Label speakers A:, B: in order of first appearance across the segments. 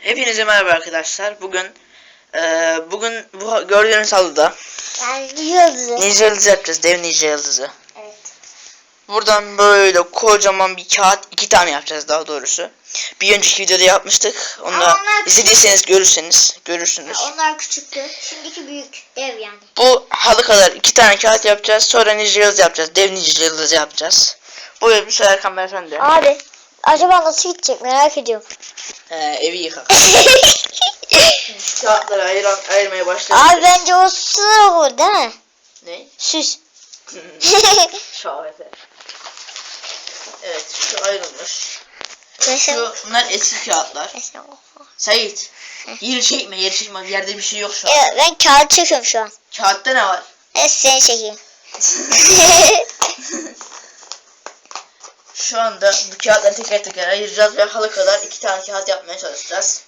A: Hepinize merhaba arkadaşlar. Bugün eee, bugün bu gördüğünüz halıda
B: yıldızı.
A: ninja yıldızı yapacağız. Dev ninja yıldızı.
B: Evet.
A: Buradan böyle kocaman bir kağıt iki tane yapacağız daha doğrusu. Bir önceki videoda yapmıştık. Onu da izlediyseniz görürseniz görürsünüz.
B: Onlar küçüktü. Şimdiki büyük. Dev yani.
A: Bu halı kadar iki tane kağıt yapacağız. Sonra ninja yıldızı yapacağız. Dev ninja yıldızı yapacağız. Buyur bir sefer kamera sende.
B: Abi. Acaba nasıl gidecek merak ediyorum.
A: Ee, evi yıkak. Kağıtları ayır, ayırmaya başladık.
B: Abi bence o sığ olur değil mi?
A: Ne?
B: Süs.
A: Şahete. Evet şu ayrılmış. Şu bunlar eski kağıtlar. Sait. Yeri çekme yeri çekme yerde bir şey yok şu an.
B: Evet, ben kağıt çekiyorum şu an.
A: Kağıtta ne var?
B: Evet seni çekeyim.
A: Şu anda bu kağıtları teker teker ayıracağız ve halı kadar iki tane kağıt yapmaya çalışacağız.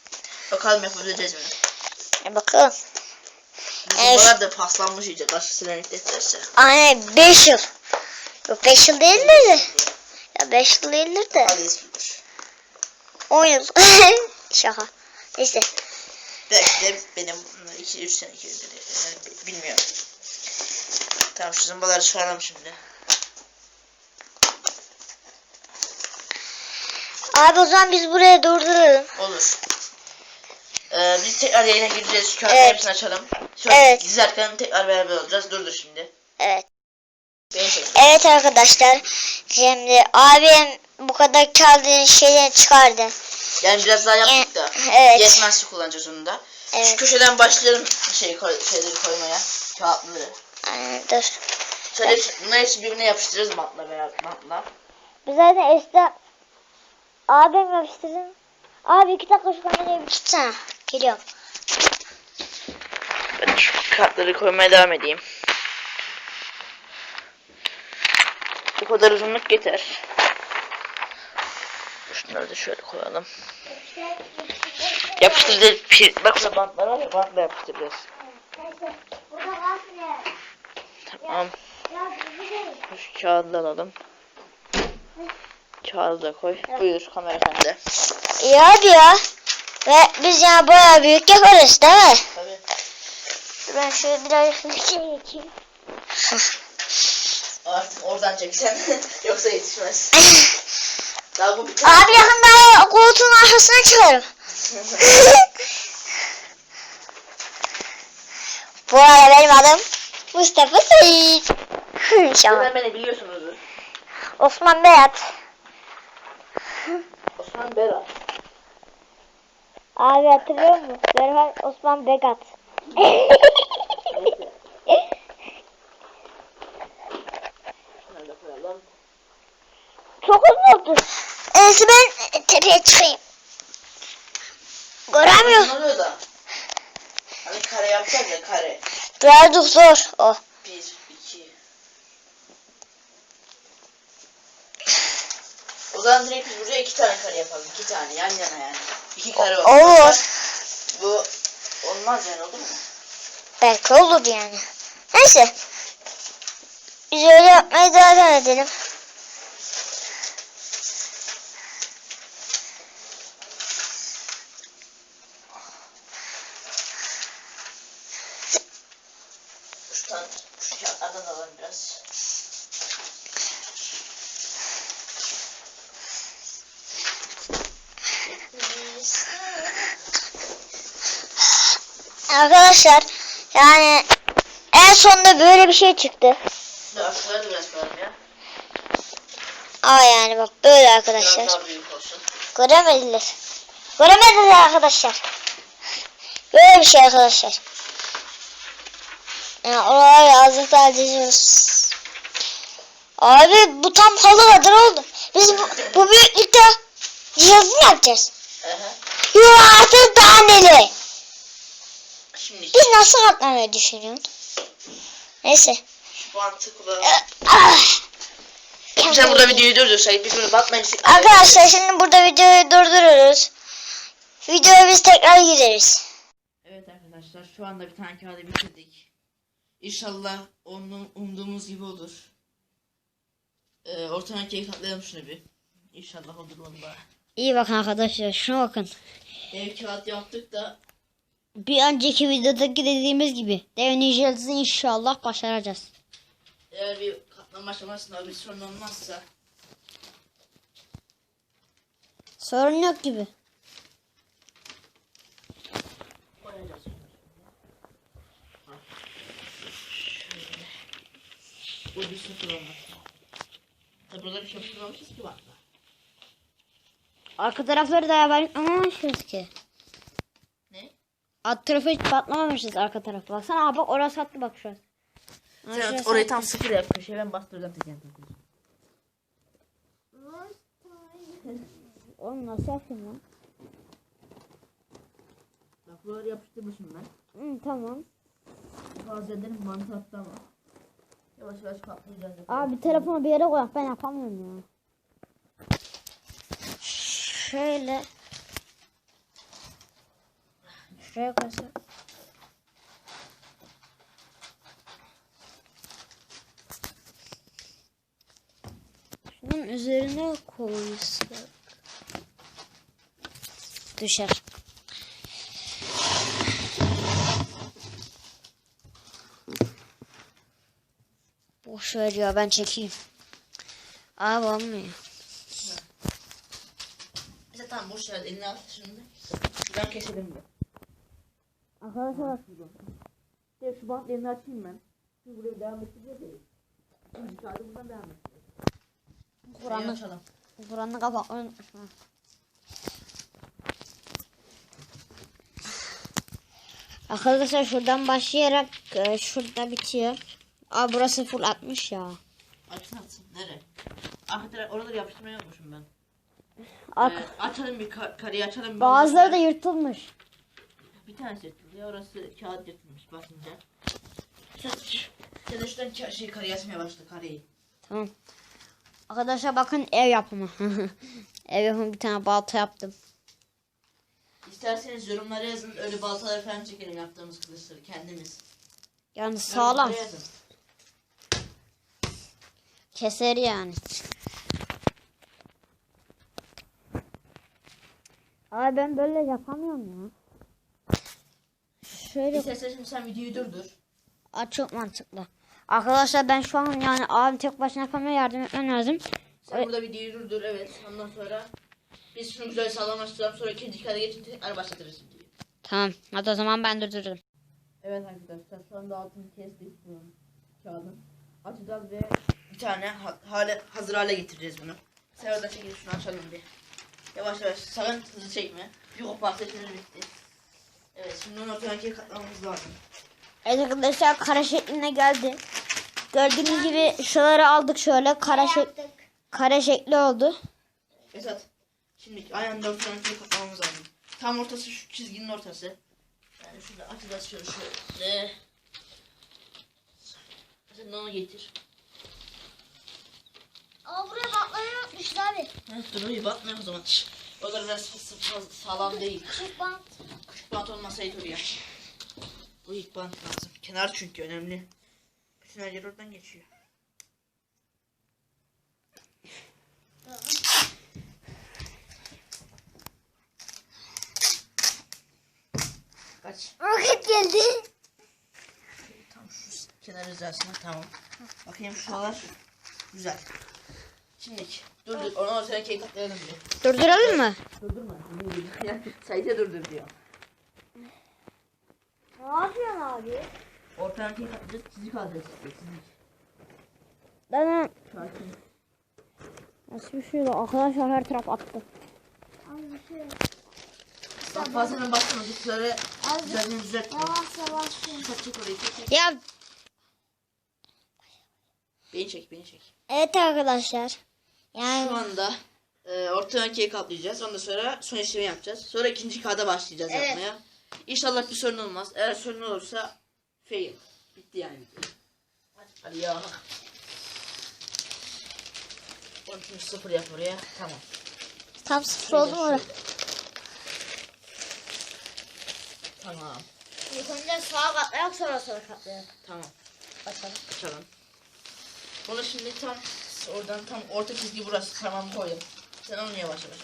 A: Bakalım yapabileceğiz mi?
B: E bakalım.
A: Bu
B: Evet.
A: zımbalar da paslanmış iyice. Silenik defterse.
B: Aynen 5 yıl. Yok 5 yıl değildir de. Ya 5 yıl değildir de.
A: Hadi eskidir.
B: 10 yıl. Şaka. Neyse.
A: Belki de benim 2-3 sene. Yani bilmiyorum. Tamam şu zımbaları çıkaralım şimdi.
B: Abi o zaman biz buraya durduralım.
A: Olur. Ee, biz tekrar yayına gireceğiz. Şu
B: Evet.
A: hepsini açalım. Şöyle
B: Evet.
A: dizerken tekrar beraber olacağız. Dur dur şimdi.
B: Evet. Evet arkadaşlar. Şimdi abim bu kadar kağıdın şeylerini çıkardı.
A: Yani biraz daha yaptık da.
B: Evet.
A: Yetmezse kullanacağız onu da. Şu
B: Evet.
A: köşeden başlayalım şey koy, şeyleri koymaya. Kağıtları.
B: Aynen, dur.
A: Şöyle hepsi- bunları hepsi birbirine yapıştıracağız bantla beraber bantla.
B: Biz zaten eskiden abim yapıştırdım. Abi iki dakika şu kamerayı bir tutsana. Geliyorum.
A: Ben şu kağıtları koymaya devam edeyim. Bu kadar uzunluk yeter. Şunları da şöyle koyalım. Yapıştıracağız. Bak burada bantlar var ya bantla yapıştıracağız. Tamam. Şu kağıdı alalım. Kağıdı da koy. Buyur kamera sende.
B: İyi hadi ya. Ve biz yani bayağı büyük yaparız değil mi?
A: Tabii.
B: Ben şöyle biraz bir şey geçeyim.
A: Artık oradan çeksen yoksa yetişmez. Daha bu bütün
B: Abi yakında koltuğun arkasına çıkarım. Bu arada benim adım Mustafa Sait. Şaka.
A: Zaten beni biliyorsunuzdur.
B: Osman Berat.
A: Osman Berat.
B: Abi hatırlıyor musun? Berhan Osman Begat.
A: Neyse. Şunları da koyalım.
B: Çok uzun oldu. Neyse ben tepeye çıkayım. Göremiyorum.
A: Oluyor da? Hani kare yapacağız ya kare.
B: Birazcık zor o.
A: Bir, iki. O zaman direkt biz buraya iki tane kare yapalım. İki tane yan yana yani. İki kare olsun.
B: Olur.
A: Bu olmaz yani olur mu?
B: Belki olur yani. Neyse. Biz öyle yapmaya devam edelim.
A: Şuradan şu kağıtlardan alalım biraz.
B: Arkadaşlar yani en sonunda böyle bir şey çıktı.
A: Daha şunları da biraz koyalım ya.
B: Aa yani bak böyle
A: Biraz
B: arkadaşlar.
A: daha büyük olsun.
B: Göremediler. Göremediler arkadaşlar. Böyle bir şey arkadaşlar. Yani oralar yazdık da diziyoruz. Abi bu tam halı kadar oldu. Biz bu, bu büyüklükte cihazını yapacağız.
A: Aha.
B: Yuh
A: Şimdi
B: Biz nasıl katlamayı düşünüyorsun? Neyse.
A: şu bantı kullanalım. Sen burada videoyu durdur Sait. Biz bunu batmayın.
B: Arkadaşlar şimdi burada videoyu durduruyoruz. Videoya biz tekrar gireriz.
A: Evet arkadaşlar şu anda bir tane kağıdı bitirdik. İnşallah onun umduğumuz gibi olur. Ee, ortadan ikiye katlayalım şunu bir. İnşallah olur valla.
C: İyi bakın arkadaşlar şuna bakın.
A: Ev kağıt yaptık da
C: Bir önceki videodaki dediğimiz gibi deneyeceğiz inşallah başaracağız.
A: eğer bir katlama aşamasında bir sorun olmazsa
C: Sorun yok gibi.
A: Bu bir sıfır olmak. Tabi burada bir şey yapılmamışız ki bak.
C: Arka tarafları da yapamamışız ki. Alt tarafı hiç patlamamışız arka tarafı. Baksana abi bak orası attı bak şu an.
A: Sen
C: şurası
A: orayı tam sıfır yap köşeye ben bastıracağım teker.
C: Oğlum nasıl yapayım lan?
A: Bak buraları yapıştırmışım ben.
C: Hı, tamam.
A: Bazı yerlerin mantığı attı ama. Yavaş yavaş patlayacağız.
C: Abi telefonu bir yere koy. Ben yapamıyorum ya. Şöyle. Şuraya koysak. Şunun üzerine koysak. Düşer. Boş ver ya ben çekeyim. Abi olmuyor.
A: Mesela tamam boş ver elini al şimdi. Şuradan keselim de.
C: Arkadaşlar
A: Ya şu bant elini açayım ben. Şimdi buraya devam ettiriyor değil. Şimdi kağıdı buradan devam ettiriyor.
C: Buranın,
A: açalım.
C: buranın ha. Arkadaşlar şuradan başlayarak e, şurada bitiyor. Aa burası full atmış ya.
A: Açsın açsın. Nere? Arka taraf oraları yapıştırmayı unutmuşum ben. Ee, açalım bir kar karıyı açalım.
C: Bazıları da yırtılmış.
A: Bir tanesi ya orası kağıt yırtılmış basınca. Sen, de şuradan şey karıyı açmaya başla karıyı.
C: Tamam. Arkadaşlar bakın ev yapımı. ev yapımı bir tane balta yaptım.
A: İsterseniz yorumlara yazın öyle baltaları falan çekelim yaptığımız kılıçları kendimiz.
C: Yani sağlam.
A: Yorumlara yazın.
C: Keser yani. Abi ben böyle yapamıyorum ya. Şöyle
A: İstersen şimdi sen videoyu durdur.
C: Aa, çok mantıklı. Arkadaşlar ben şu an yani abim tek başına yapamıyor yardım etmem lazım.
A: Sen
C: Evet.
A: burada videoyu durdur evet. Ondan sonra biz şunu güzel sağlamlaştıralım sonra ikinci kere geçip tekrar başlatırız videoyu.
C: Tamam hadi o zaman ben durdururum.
A: Evet arkadaşlar şu anda altını kestik bunun kağıdın. Açacağız ve bir tane ha- hale, hazır hale getireceğiz bunu. Sen orada çekil şunu açalım bir. Yavaş yavaş sakın hızlı çekme. Bir koparsa işimiz bitti. Evet şimdi onu ikiye katlamamız lazım.
C: Evet arkadaşlar kare şekline geldi. Gördüğünüz gibi şuraları aldık şöyle kare, şek kare şekli oldu.
A: Esat şimdi aynı anda ortadan ikiye katlamamız lazım. Tam ortası şu çizginin ortası. Yani şurada açacağız şöyle şöyle. Sen onu getir.
C: Aa buraya bakmayı unutmuşlar abi.
A: Evet, dur iyi batmıyor o zaman. O sa- sağlam değil.
C: Küçük bant.
A: Küçük bant olmasaydı oraya. Bu ilk bant lazım. Kenar çünkü önemli. Bütün her yer oradan geçiyor. Kaç.
C: Roket geldi.
A: Tam şu kenar hizasına tamam. Bakayım şuralar. Güzel. Şimdi dur dur. Onu ortaya kek atlayalım bir.
C: Durduralım mı?
A: Durdurma. Sayıca durdur diyor.
C: Ne yapıyorsun abi?
A: Ortadan kek atlayacağız. Çizik alacağız. Çizik.
C: Ben
A: Sakin.
C: nasıl bir şey bu? Arkadaşlar her taraf attı.
A: Bak fazla basma. Zıpları güzelce düzeltme.
C: Yavaş yavaş.
A: Çek çek orayı çek çek.
C: Ya
A: Beni çek beni çek.
C: evet arkadaşlar. Yani
A: Şu anda e, ortadan kek atlayacağız. Ondan sonra son işlemi yapacağız. Sonra ikinci kağıda başlayacağız
C: Evet.
A: yapmaya. İnşallah bir sorun olmaz. Eğer sorun olursa fail. Bitti yani. Hadi, ya. Onun için sıfır yap oraya. Tamam.
C: tam sıfır oldu mu?
A: Tamam.
C: İlk önce sağa katlayak sonra sola katlayak.
A: Tamam.
C: Bakalım.
A: Açalım. Bunu şimdi tam oradan tam orta çizgi burası tamam koyalım. Sen onu yavaş yavaş.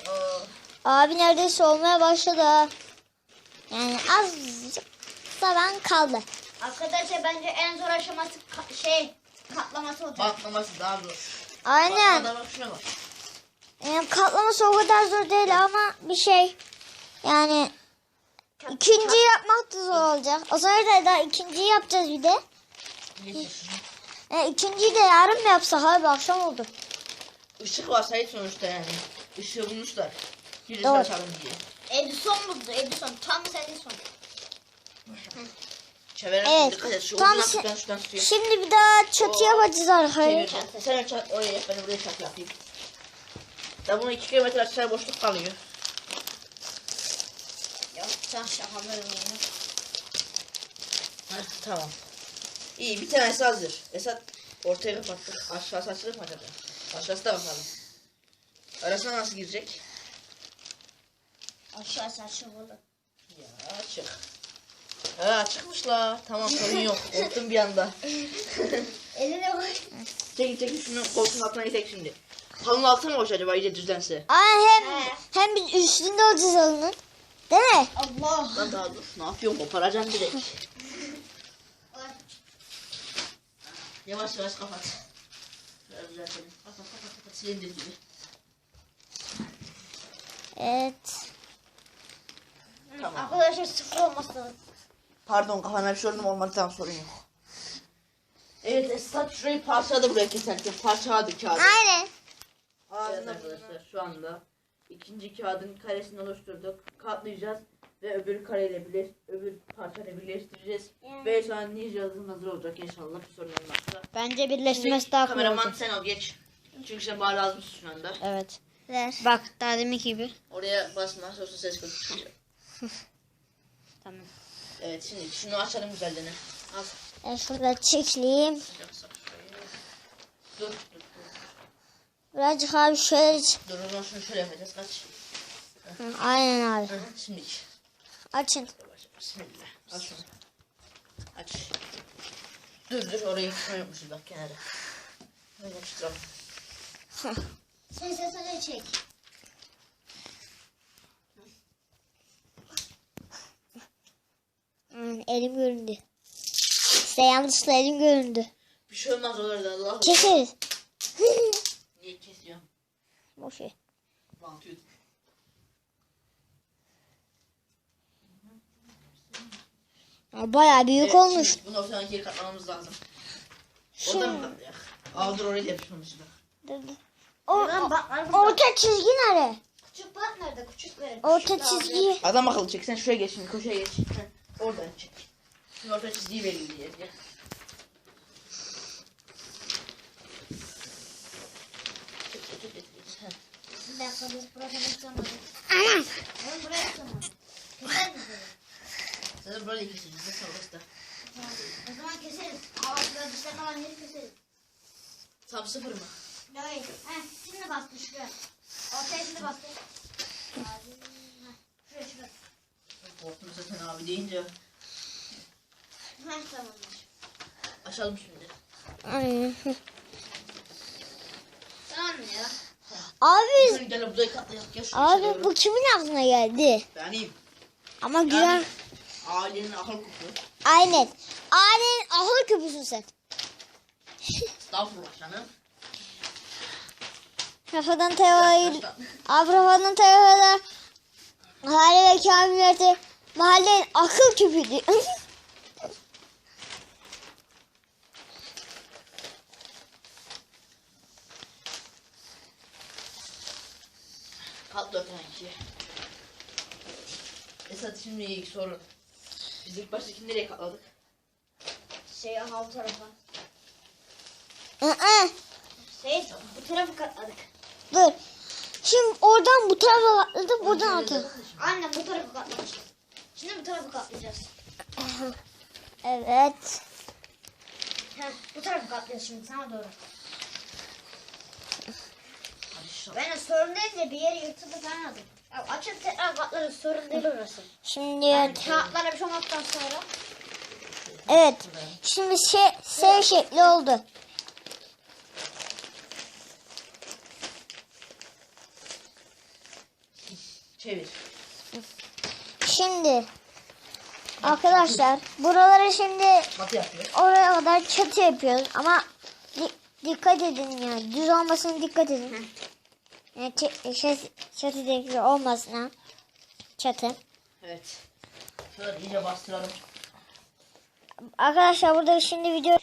A: Aa,
B: Abi neredeyse olmaya başladı. Yani azıcık zaman kaldı.
C: Arkadaşlar bence en zor aşaması ka- şey katlaması olacak.
A: Patlaması daha zor.
B: Aynen.
A: Bak, bak şuna bak.
B: Yani katlaması o kadar zor değil ama bir şey. Yani ikinciyi yapmak da zor olacak. O zaman da daha ikinciyi yapacağız bir de.
A: Getir şunu.
B: Yani ikinciyi de yarın mı yapsak abi akşam oldu.
A: Işık var Sait sonuçta yani. Işığı bulmuşlar. Birisi
B: Doğru.
A: açalım diye.
C: Edison buldu Edison. Thomas Edison.
A: Çevirelim
B: Evet,
A: dikkat et. Şu
B: tam
A: ucundan şuradan şuradan tutuyor.
B: Şimdi bir daha çatı
A: Oo.
B: yapacağız arkadaşlar.
A: Çevir. Sen çat oraya yap, ben buraya çat yapayım. Da bunu 2 kilometre aşağı boşluk kalıyor.
C: Yoksa şakalarım yani.
A: Heh, tamam. İyi bir tanesi hazır. Esat ortaya kapattık. Aşağısı açılır mı acaba? Aşağısı da bakalım. Arasına nasıl girecek?
C: Aşağı saçmalı.
A: Ya açık. Ha açıkmış la. Tamam sorun yok. Korktum bir anda.
C: Eline koy.
A: çekin çekin şunu koltuğun altına gitek şimdi. Halının altı mı boş acaba iyice düzlense?
B: Ay hem
C: He.
B: hem biz üstünde olacağız onun. Değil mi?
C: Allah.
A: Lan daha dur. Ne yapıyorsun? Koparacaksın direkt. Yavaş yavaş kapat. Biraz düzeltelim. Kapat kapat kapat. Silindir gibi.
B: Evet.
A: Tamam.
C: Arkadaşlar sıfır olması lazım.
A: Pardon kafana bir sorunum olmadı tamam sorun yok. Evet Esat şurayı parçaladı buraya keserken. Parçaladı kağıdı.
B: Aynen.
A: Evet arkadaşlar şu anda ikinci kağıdın karesini oluşturduk. Katlayacağız ve öbür kareyle birleş, öbür parçayla birleştireceğiz. Ve sonra ninja yazım hazır olacak inşallah bir sorun olmazsa.
B: Bence birleşmesi daha kolay
A: kameraman
B: olacak.
A: sen al geç. Çünkü sen bana lazımsın şu anda.
B: Evet.
C: Ver.
B: Bak daha demek gibi.
A: Oraya basma sosu ses kötü çıkacak.
B: Tamam.
A: Evet şimdi şunu açalım güzelce. Al.
B: Ben şurada
A: şurayı. Dur dur dur.
B: Birazcık abi şöyle.
A: Dur o zaman şunu şöyle yapacağız kaç.
B: Hı, Aynen abi.
A: Hı, Şimdi.
B: Açın.
A: Bismillah. Al şunu. Aç. Dur dur orayı koymuşuz bak kenara. Böyle yapıştıralım.
C: Sen sesini çek.
B: Hı, elim göründü. İşte yanlışlıkla elim göründü.
A: Bir şey olmaz olur da Allah.
B: Keseriz.
A: Niye kesiyorum?
B: Boş ver.
A: Bantıyor.
B: Ya Bayağı büyük
A: Evet,
B: olmuş.
A: Şimdi bunu ortadan ikiye katlamamız lazım.
B: Şimdi-
A: Oradan mı katlayak? Aa dur oraya da yapışmamış bak.
B: O,
C: bak
B: orta çizgi nere?
C: Küçük bak nerede? Küçük verin.
B: Orta çizgi.
A: Adam akıllı çek sen şuraya geç şimdi koşuya geç. Heh, oradan çek. Şimdi orta çizgiyi vereyim diye. Gel.
C: Bir dakika biz burada yapamadık.
B: Anam.
C: Oğlum buraya yapamadık. Keser misin?
A: Zaten böyle keseceğiz. Nasıl orası da.
C: O zaman keseriz. Ağaçları dışlarına alan yeri keseriz.
A: Tam sıfır mı?
C: Hayır. Heh, şimdi bastı şuraya. Ortaya şimdi bastı. Abi, heh, Şuraya şuraya.
A: Korktum zaten abi deyince.
C: Heh tamamdır.
A: Açalım şimdi.
C: Tamam ya?
B: Abi,
A: gel burayı. Gel
B: abi bu kimin aklına geldi?
A: Benim.
B: Ama güzel.
A: Ailenin akıl kutu.
B: Aynen. Ailenin ahıl küpüsün sen.
A: Estağfurullah canım.
B: Rafadan teori,
A: Arkadaşlar,
B: abi Rafadan teori, mahalle ve kamiliyeti mahallenin akıl küpüydü.
A: Katla kanki. Esat şimdi ilk soru. Biz ilk başta kim nereye katladık?
C: Şey bu tarafa.
B: Hı-hı.
C: Şey bu tarafı katladık.
B: Dur. Şimdi oradan bu tarafa atladık, buradan atladık.
C: Annem bu tarafı katlamıştı. Şimdi bu tarafı katlayacağız.
B: Evet.
C: Heh, bu tarafı katlayacağız şimdi sana doğru.
A: Hadi.
C: Ben sorun değil de bir yeri yırtıldı falan aldım. Ya açın tekrar katlarız sorun değil orası.
B: Şimdi
C: Kağıtlara bir şey olmaktan sonra.
B: evet. Şimdi şey, S şekli oldu.
A: Çevir.
B: Şimdi arkadaşlar buraları şimdi oraya kadar çatı yapıyoruz ama di- dikkat edin yani düz olmasına dikkat edin. Yani şey, çatı dikkat olmasına çatı.
A: Evet. Şöyle iyice bastıralım.
B: Arkadaşlar burada şimdi video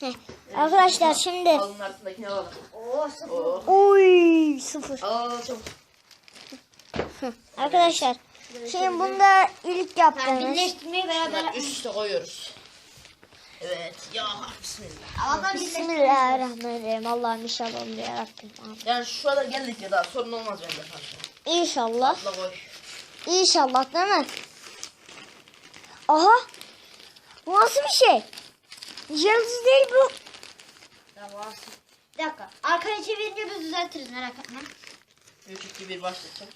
B: Heh. Arkadaşlar şimdi
A: Alın altındakine alalım.
C: Oo sıfır.
A: Oo.
B: Oy sıfır.
A: Al çabuk.
B: Arkadaşlar şimdi bunda ilk
C: Yani
B: yaptığımız
C: birleştirmeyi beraber
A: üst üste koyuyoruz. Evet. Ya bismillah.
C: Allah'tan.
B: Bismillahirrahmanirrahim. Allah'ım inşallah olur ya Rabbim. Amin.
A: Yani şu anda geldik ya daha sorun olmaz bence fazla.
B: İnşallah.
A: Atla koy.
B: İnşallah değil mi? Aha. Bu nasıl bir şey? Yıldız değil bu.
C: Tamam. Bir dakika. Arkaya çevirince biz düzeltiriz merak etme.
A: 3 2 1 başlayacak.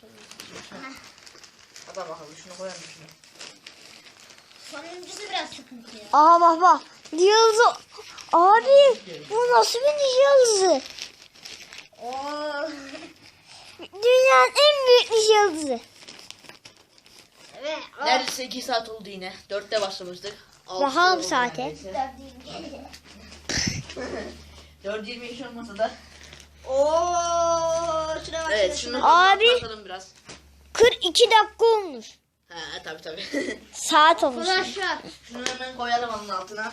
A: Hadi bakalım şunu koyalım şunu.
C: Sonuncusu biraz sıkıntı ya.
B: Aha bak bak. Yıldız. Abi bu nasıl bir yıldızı?
C: Oo.
B: Dünyanın en büyük yıldızı.
A: Neredeyse 2 saat oldu yine. 4'te başlamıştık. Altı
B: Bakalım
A: oldu
B: saate.
A: neredeyse. 4.23 olmasa da.
C: Oo. Şuna bak.
A: Evet
C: şuna.
A: şunu
B: Abi.
A: bakalım biraz.
B: 42 dakika olmuş.
A: Ha tabi tabi.
B: Saat olmuş.
C: Arkadaşlar.
A: şunu hemen koyalım onun altına.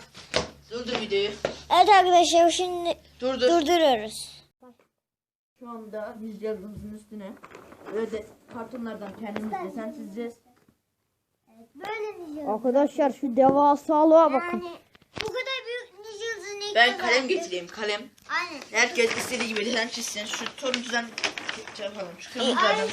A: Durdur videoyu.
B: Evet arkadaşlar şimdi
A: Durdur.
B: durduruyoruz.
A: Şu anda biz yazımızın üstüne böyle kartonlardan kendimiz desen çizeceğiz.
C: Böyle
B: Arkadaşlar şu devasalığa
C: Yani bu kadar büyük Yıldız'ın ilk
A: Ben kalem getireyim kalem.
C: Aynen.
A: Herkes istediği gibi desen çizsin. Şu turuncudan şey yapalım. Şu kırmızılardan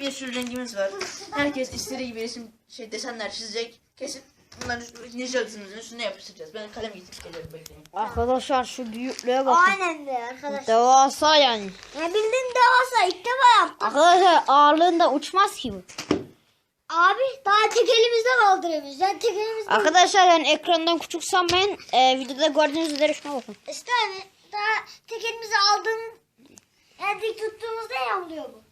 A: bir sürü rengimiz var. Herkes istediği gibi resim şey desenler çizecek. Kesin bunları ninja yazımızın üstüne yapıştıracağız. Ben kalem getirip geliyorum bekleyin.
B: Arkadaşlar şu büyüklüğe bakın.
C: Aynen be arkadaşlar.
B: Devasa yani.
C: Ya bildiğin devasa ilk defa yaptım.
B: Arkadaşlar ağırlığında uçmaz ki bu.
C: Abi daha tek elimizde kaldırıyoruz. Yani tek elimizde.
B: Arkadaşlar yani ekrandan küçük sanmayın. Ee, videoda gördüğünüz üzere şuna bakın.
C: İşte abi daha tek elimizde aldığım yani dik tuttuğumuzda yamlıyor bu.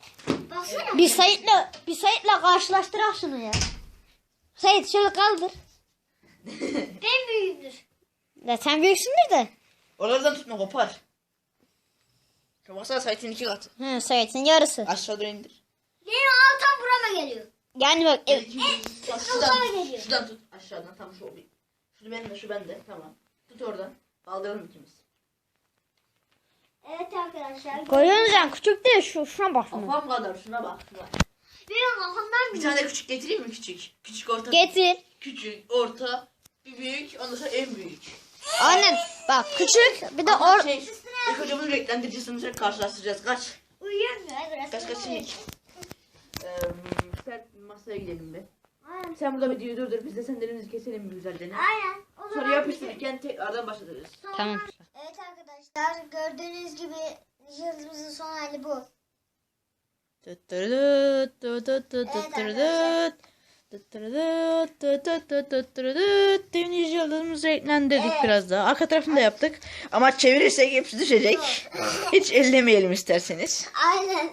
C: Baksana.
B: Bir Sait'le bir Sait'le karşılaştırak şunu ya. Sait şöyle kaldır.
C: Ben büyüğümdür.
B: Ya sen büyüksündür de.
A: Oralardan tutma kopar. Şu baksana saytın iki katı.
B: He Sait'in yarısı.
A: Aşağı doğru indir.
C: Benim ağ tam burama geliyor.
B: Yani bak e,
A: Bak şuradan,
C: geliyor.
A: şuradan tut aşağıdan tam şu bir. Şu bende şu bende tamam. Tut oradan. Kaldıralım ikimiz.
C: Evet arkadaşlar.
B: yani küçük değil şu şuna bak şuna.
A: Kafam kadar şuna bak. Şuna.
C: Benim kafamdan
A: Bir tane küçük getireyim mi küçük? Küçük orta.
B: Getir.
A: Küçük, orta, bir büyük, ondan sonra en büyük.
B: Aynen. Bak küçük bir de
A: Ama
B: or
A: şey, ilk renklendireceğiz, sonra karşılaştıracağız. Kaç?
C: Uyuyamıyor biraz.
A: Kaç kaç şimdi? Ee, sen masaya gidelim bir.
C: Aynen.
A: Sen burada videoyu durdur, biz de senlerimizi keselim bir güzelce.
C: Aynen. O
A: Sonra
C: zaman
A: yapıştırırken tekrardan başlatırız.
B: Tamam.
C: Evet arkadaşlar gördüğünüz gibi yıldızımızın son hali bu.
A: Deniz yıldızımızı renklendirdik biraz daha. Arka tarafını da yaptık. Ama çevirirsek hepsi düşecek. Hiç ellemeyelim isterseniz.
C: Aynen.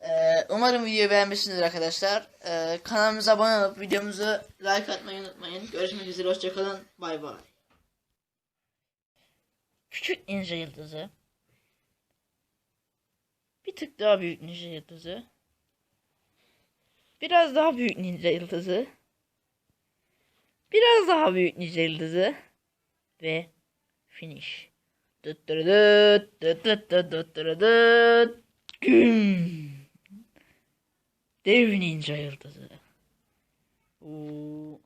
A: Ee, umarım videoyu beğenmişsinizdir arkadaşlar. Ee, kanalımıza abone olup videomuzu like atmayı unutmayın. Görüşmek üzere. Hoşçakalın. Bay bay. Küçük ninja yıldızı. Bir tık daha büyük ninja yıldızı. Biraz daha büyük ninja yıldızı. Biraz daha büyük ninja yıldızı. Ve finish. Dıt dırı dıt, dıt dıt dıt dıt dırı dıt. Güm. Dev ninja yıldızı. Oo.